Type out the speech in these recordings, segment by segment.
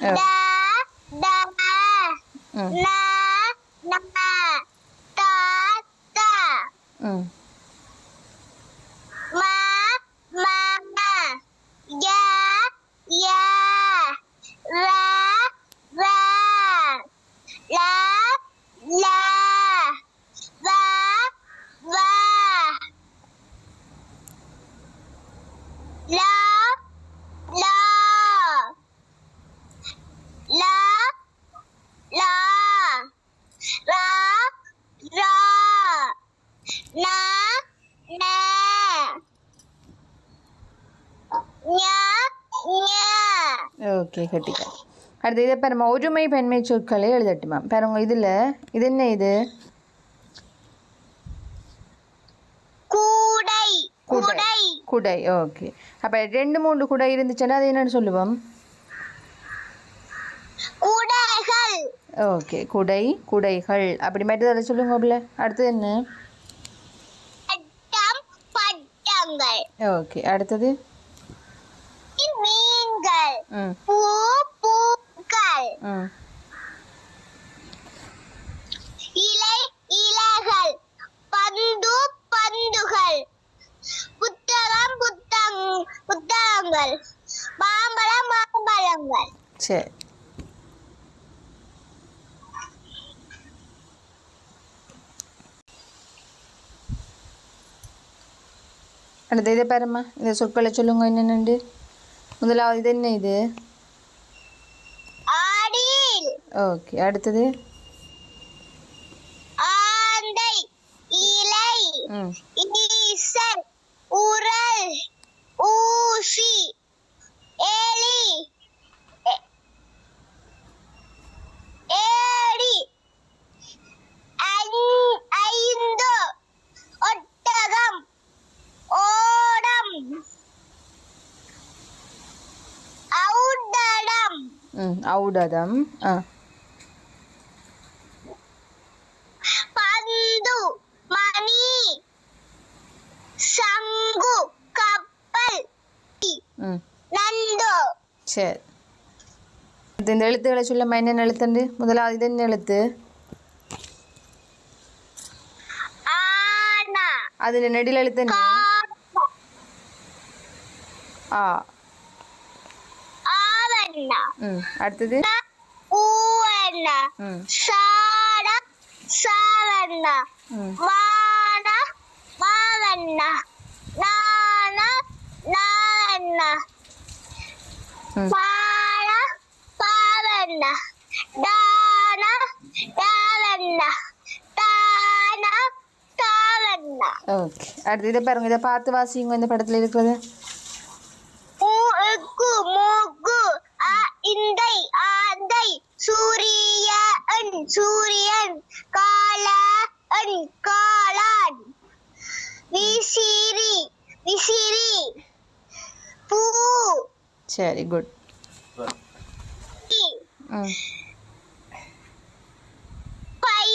ட ட ம் ஓகே கட்டிக்கா அடுத்து இதை பாருமா ஒருமை பெண்மை சொற்களை எழுதட்டுமா பாருங்க இதில் இது என்ன இது? கூடை. குடை. ஓகே அப்போ ரெண்டு மூன்று குடை இருந்துச்சுன்னா அது என்னன்னு சொல்லுவோம்? ஓகே குடை குடைகள். அப்படி மட்டும் அதை சொல்லுங்க அப்படில அடுத்தது என்ன? ஓகே அடுத்தது? பூ பூக்கள். இலை இலைகள். பந்து பந்துகள். புத்தகம் புத்தங் புத்தகங்கள். மாம்பழம் மாம்பழங்கள். சரி அடுத்து இதை பாரும்மா. இந்த சொற்களை சொல்லுங்க என்னென்னு முதலாவது இது என்ன இது? ஓகே அடுத்தது? ஆந்தை இலை ஈசல் உரல். ஆ. பந்து மணி சங்கு கப்பல் நண்டு. சரி. இந்த எழுத்துக்களை சொல்லம்மா என்னென்ன எழுத்துண்டு முதலாவது இது என்ன எழுத்து? அதில் நெடில் எழுத்து ஆ. ஓகே அடுத்து இதை பாருங்க இதை பார்த்து வாசிங்க இந்த படத்தில் இருக்கிறது சரி குட் ம் பை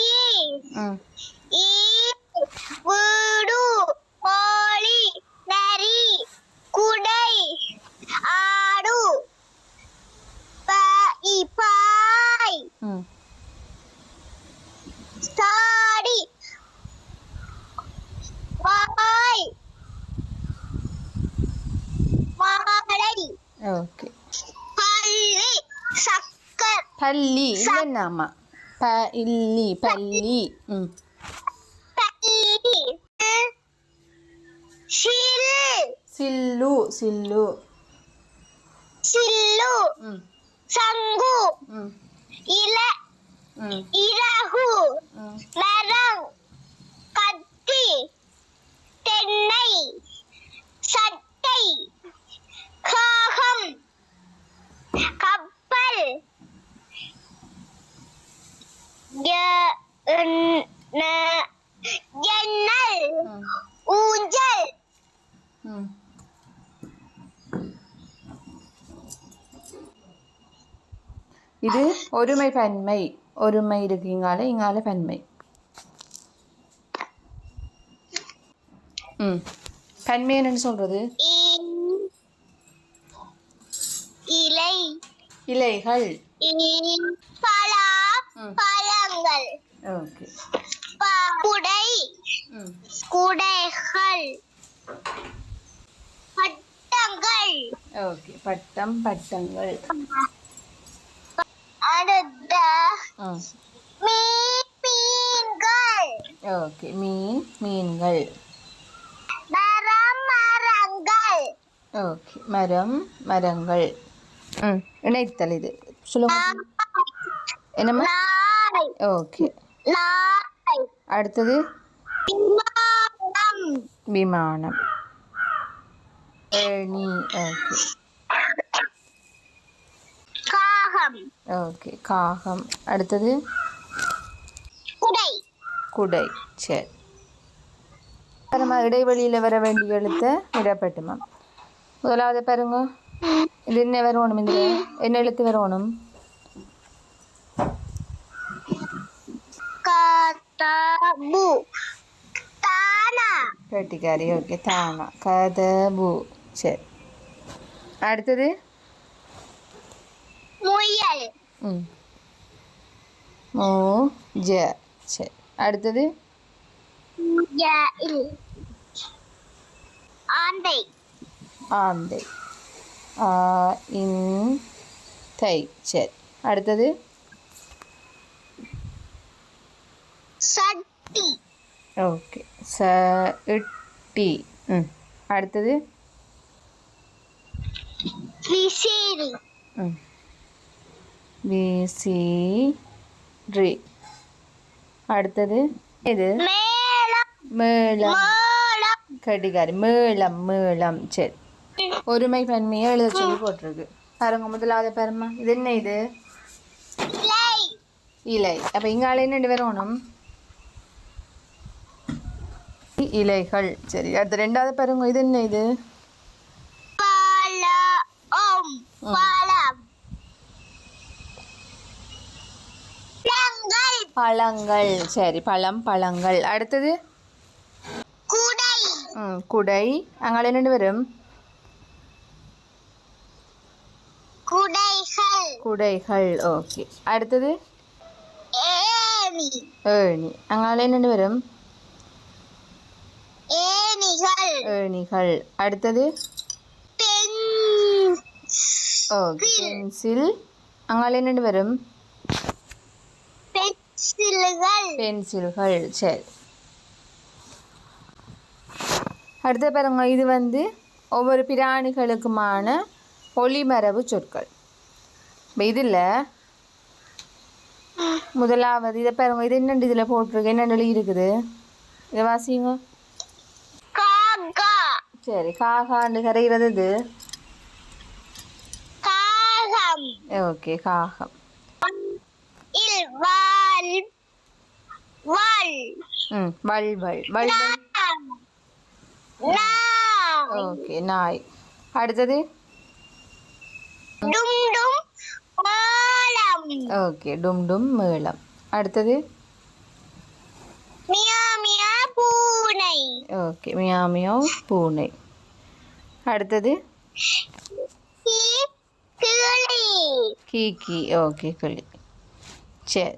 ஓகே பள்ளி சக்கர் பள்ளி இல்லைன்னாமா ப இல்லி பள்ளி ம் பள்ளி சில் சில்லு சில்லு சில்லு ம் சங்கு ம் இல ம் இறகு ம் மரம் கத்தி தென்னை சட்டை காகம் கப்பல் எ- என்- ந- ஜன்னல் ம் ஊஞ்சல் ம் இது ஒருமை பன்மை. ஒருமை இருக்கு இங்கால பன்மை. ம். பன்மை என்னன்னு சொல்றது? இலை. இலைகள். பலா. பழங்கள். ஓகே. குடை குடைகள். பட்டங்கள். ஓகே. பட்டம் பட்டங்கள். அடுத்த ம் மீ- மீன்கள் ஓகே மீன் மீன்கள் மரம் மரங்கள் ஓகே மரம் மரங்கள் ம் இணைத்தல் இது சொல்லுங்க என்னம்மா நாய் ஓகே காகம். அடுத்தது? குடை. குடை. சரி. நம்ம இடைவெளியில் வர வேண்டிய எழுத்தை விடப்பட்டுமா முதலாவது பாருங்க. இது என்ன வரணும் இதில் என்ன எழுத்து வரணும் கட்டிக்காரி ஓகே தானா. கதபு சரி. அடுத்தது? முயல். ம் மோ ஜ சரி அடுத்தது ஆந்தை ஆந்தை ஆ இன் தை சரி அடுத்தது சட்டி ஓகே ச இட்டி ம் அடுத்தது விசிறி ம் ரி அடுத்தது இது. மேளம். கடிகாரி. மேளம் மேளம். சரி. ஒருமை பன்மையை எழுத சொல்லி போட்டிருக்கு. பாருங்க முதலாவது பாருமா. இது என்ன இது? இலை. அப்போ இங்கால என்ன வரணும் இலைகள். சரி அடுத்து ரெண்டாவது பாருங்க இது என்ன இது பழம் ம். பழம் பழங்கள். சரி பழம் பழங்கள். அடுத்தது? குடை. ம் குடை. அங்கால என்ன வரும்? குடைகள். ஓகே. அடுத்தது? ஏணி. அங்கால என்ன வரும்? ஏணிகள். அடுத்தது? Okay pencil. அங்கால என்ன வரும்? பென்சில்கள். பென்சில்கள் சரி. அடுத்த பாருங்க இது வந்து ஒவ்வொரு பிராணிகளுக்குமான ஒளிமரபு சொற்கள். இப்போ இதில் முதலாவது இதை பாருங்க இது என்னண்டு இதில் போட்டிருக்கு? என்ன எழுதி இருக்குது? இதை வாசிங்க. சரி காகாண்டு கரைகிறது இது காகம். ஓகே காகம் இல் வால் வால் ம் வல்வல் வல்வல் ஓகே நாய் அடுத்தது டும் டும் பாலம் ஓகே டும் டும் மேளம் அடுத்தது மியா மியா பூனை ஓகே மியாவ் பூனை அடுத்தது கி கிளி ஓகே கிளி சரி